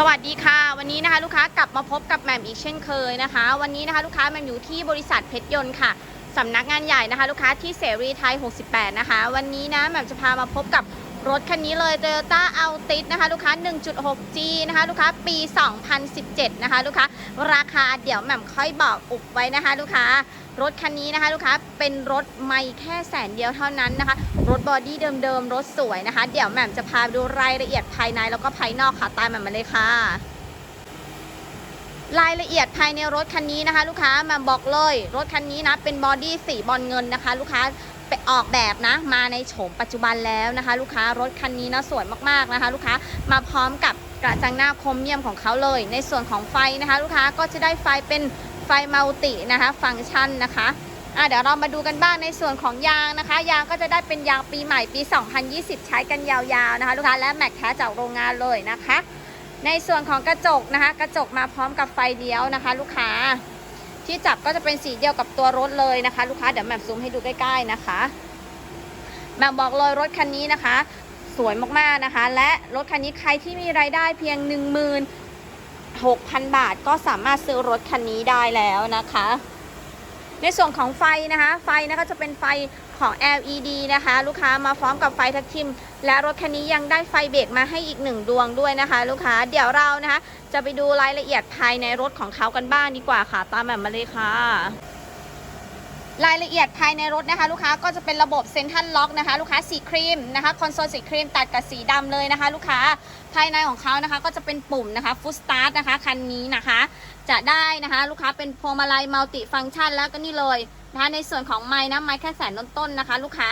สวัสดีค่ะ วันนี้นะคะลูกค้ากลับมาพบกับแหม่มอีกเช่นเคยนะคะ วันนี้นะคะลูกค้าแหม่มอยู่ที่บริษัทเพชรยนต์ค่ะสำนักงานใหญ่นะคะ ลูกค้าที่เสรีไทย 68 นะคะ วันนี้นะแหม่มจะพามาพบกับรถคันนี้เลย Toyota Altis นะคะ ลูกค้า 1.6G นะคะ ลูกค้าปี 2017 นะคะ ลูกค้า ราคาเดี๋ยวแหม่มค่อยบอกอุบไว้นะคะ ลูกค้า รถคันนี้นะคะลูกค้าเป็นรถไม่แค่แสนเดียวเท่านั้นนะคะ รถบอดี้เดิมๆ รถสวยนะคะ เดี๋ยวแหม่มจะพาดูรายละเอียดภายในแล้วก็ภายนอกค่ะตามแหม่มมาเลยค่ะ รายละเอียดภายในรถคันนี้นะคะ ลูกค้ามาบอกเลย รถคันนี้นะเป็นบอดี้สีบอลเงินนะคะ ลูกค้าไปออกแบบนะมาในโฉมปัจจุบันแล้วนะคะ ลูกค้ารถคันนี้นะสวยมากๆนะคะ ลูกค้ามาพร้อมกับกระจังหน้าคมเยี่ยมของเขาเลย ในส่วนของไฟนะคะ ลูกค้าก็จะได้ไฟเป็น ไฟมัลตินะคะ ฟังก์ชันนะคะอะเดี๋ยวเรามาดูกันบ้างในส่วนของยางนะคะ ยางก็จะได้เป็นยางปีใหม่ปี 2020 ใช้กันยาวๆนะคะ ลูกค้าและแม็กแท้จากโรงงานเลยนะคะ ในส่วนของกระจกนะคะ กระจกมาพร้อมกับไฟเลี้ยวนะคะ ลูกค้า ที่จับก็จะเป็นสีเดียวกับตัวรถเลยนะคะ ลูกค้าเดี๋ยวแม่มซูมให้ดูใกล้ๆนะคะแม่มบอกเลยรถคันนี้นะคะ สวยมากๆนะคะ และรถคันนี้ใครที่มีรายได้เพียง 6,000 บาทก็สามารถซื้อรถคันนี้ได้แล้วนะคะ ในส่วนของไฟนะคะ ไฟนะคะจะเป็นไฟของ LED นะคะ ลูกค้ามาพร้อมกับไฟทักทิม และรถคันนี้ยังได้ไฟเบรกมาให้อีกหนึ่งดวงด้วยนะคะ ลูกค้าเดี๋ยวเรานะคะ จะไปดูรายละเอียดภายในรถของเขากันบ้างดีกว่าค่ะ ตามแบบมาเลยค่ะ รายละเอียดภายในรถนะคะ ลูกค้าก็จะเป็นระบบเซ็นทรัลล็อกนะคะ ลูกค้าสีครีมนะคะคอนโซลสีครีมตัดกับสีดำเลยนะคะ ลูกค้าภายในของเขานะคะ ก็จะเป็นปุ่มนะคะฟุตสตาร์ทนะคะคันนี้นะคะ จะได้นะคะ ลูกค้าเป็นพวงมาลัยมัลติฟังก์ชันแล้วก็นี่เลยนะคะในส่วนของไม้นะไม้แค่แสนต้นๆนะคะ ลูกค้า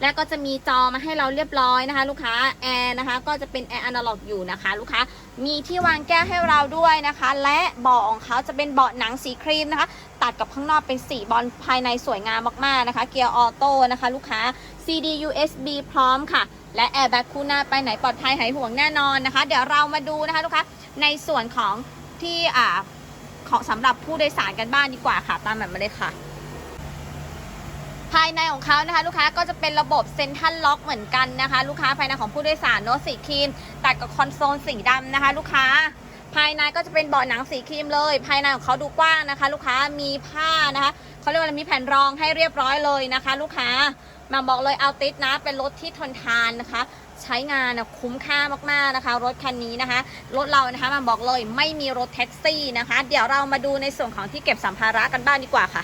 และก็จะมีจอมาให้เราเรียบร้อยนะคะ ลูกค้าแอร์นะคะ ก็จะเป็นแอร์อนาล็อกอยู่นะคะ ลูกค้ามีที่วางแก้วให้เราด้วยนะคะ และเบาะของเขาจะเป็นเบาะหนังสีครีมนะคะ ตัดกับข้างนอกเป็นสีบอลภายในสวยงามมากๆนะคะ เกียร์ออโต้นะคะลูกค้า CD USB พร้อมค่ะ และแอร์แบ็กคู่หน้าไปไหนปลอดภัยหายห่วงแน่นอนนะคะ เดี๋ยวเรามาดูนะคะลูกค้าในส่วนของที่อ่าของสำหรับผู้โดยสารกันบ้างดีกว่าค่ะ ตามแบบมาเลยค่ะภายในของเขานะคะลูกค้าก็จะเป็นระบบเซ็นทรัลล็อกเหมือนกันนะคะ ลูกค้าภายในของผู้โดยสารเนอะสีครีม ตัดกับคอนโซลสีดำนะคะ ลูกค้า ภายในก็จะเป็นเบาะหนังสีครีมเลย ภายในของเขาดูกว้างนะคะ ลูกค้ามีผ้านะคะเขาเรียกว่ามีแผ่นรองให้เรียบร้อยเลยนะคะ ลูกค้ามาบอกเลยเอาติดนะ เป็นรถที่ทนทานนะคะ ใช้งานนะคุ้มค่ามากๆนะคะ รถคันนี้นะคะ รถเรานะคะมาบอกเลยไม่มีรถแท็กซี่นะคะ เดี๋ยวเรามาดูในส่วนของที่เก็บสัมภาระกันบ้างดีกว่าค่ะ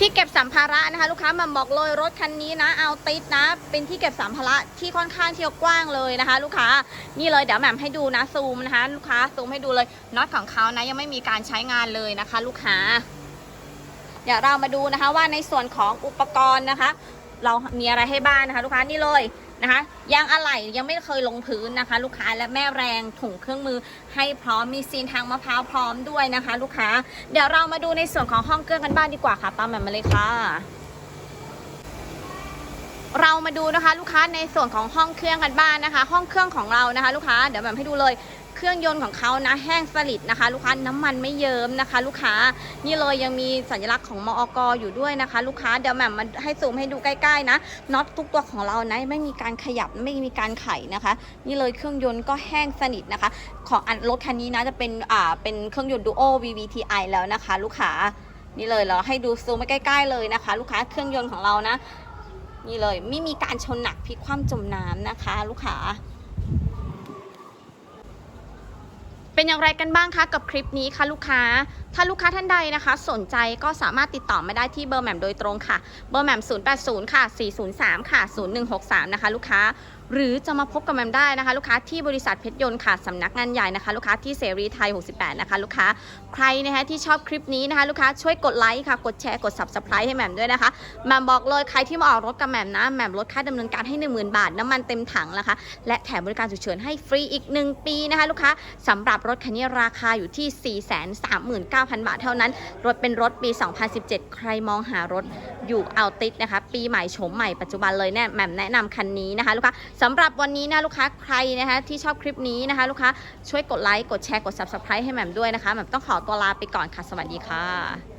ที่เก็บสัมภาระนะคะ ลูกค้ามาบอกเลยรถคันนี้นะเอาติดนะ เป็นที่เก็บสัมภาระที่ค่อนข้างเที่ยวกว้างเลยนะคะ ลูกค้านี่เลยเดี๋ยวแหม่มให้ดูนะซูมนะคะ ลูกค้าซูมให้ดูเลยน็อตของเขานะยังไม่มีการใช้งานเลยนะคะ ลูกค้าเดี๋ยวเรามาดูนะคะว่าในส่วนของอุปกรณ์นะคะ เรามีอะไรให้บ้างนะคะ ลูกค้านี่เลยนะคะยางอะไหล่ยังไม่เคยลงพื้นนะคะ ลูกค้าและแม่แรงถุงเครื่องมือให้พร้อมมีซีนทางมะพร้าวพร้อมด้วยนะคะ ลูกค้า เดี๋ยวเรามาดูในส่วนของห้องเครื่องกันบ้างดีกว่าค่ะตามแบบมาเลยค่ะเรามาดูนะคะลูกค้าในส่วนของห้องเครื่องกันบ้างนะคะ ห้องเครื่องของเรานะคะ ลูกค้าเดี๋ยวแบบให้ดูเลย เครื่องยนต์ของเขานะแห้งสนิทนะคะ ลูกค้าน้ำมันไม่เยิ้มนะคะ ลูกค้านี่เลยยังมีสัญลักษณ์ของมอกอยู่ด้วยนะคะ ลูกค้าเดี๋ยวแหม่มมาให้ซูมให้ดูใกล้ ๆ นะน็อตทุกตัวของเรานะไม่มีการขยับไม่มีการไขนะคะ นี่เลยเครื่องยนต์ก็แห้งสนิทนะคะ ของอันรถคันนี้นะจะเป็นอ่าเป็นเครื่องยนต์ Duo VVTi แล้วนะคะ ลูกค้านี่เลยเราให้ดูซูมไปใกล้ ๆ เลยนะคะ ลูกค้าเครื่องยนต์ของเรานะนี่เลยไม่มีการชนหนักพลิกคว่ำจมน้ำนะคะ ลูกค้า เป็นอย่างไรกันบ้างคะกับคลิปนี้คะลูกค้า ถ้าลูกค้าท่านใดนะคะ สนใจก็สามารถติดต่อมาได้ที่เบอร์แหม่มโดยตรงค่ะ เบอร์แหม่ม080 ค่ะ 403 ค่ะ 0163 นะคะ ลูกค้า หรือจะมาพบกับแหม่มได้นะคะ ลูกค้าที่บริษัทเพชรยนต์ค่ะสำนักงานใหญ่นะคะ ลูกค้าที่เสรีไทย 68 นะคะ ลูกค้าใครนะคะที่ชอบคลิปนี้นะคะ ลูกค้าช่วยกดไลค์ค่ะ กดแชร์กด subscribe ให้แหม่มด้วยนะคะแหม่มบอกเลยใครที่มาออกรถกับแหม่มนะแหม่มลดค่าดำเนินการให้ 10,000 บาท น้ำมันเต็มถังนะคะ และแถมบริการฉุกเฉินให้ฟรีอีก 1 ปีนะคะ ลูกค้าสำหรับรถคันนี้ราคาอยู่ที่ 439,000 บาทเท่านั้น รถเป็นรถปี 2017 ใครมองหารถอยู่เอาติดนะคะ ปีใหม่โฉมใหม่ปัจจุบันเลยเนี่ยแหม่มแนะนำคันนี้นะคะ ลูกค้าสำหรับวันนี้นะลูกค้าใครนะคะที่ชอบคลิปนี้นะคะ ลูกค้าช่วยกดไลค์กดแชร์กด subscribe ให้แหม่มด้วยนะคะแหม่มต้องขอตัวลาไปก่อนค่ะ สวัสดีค่ะ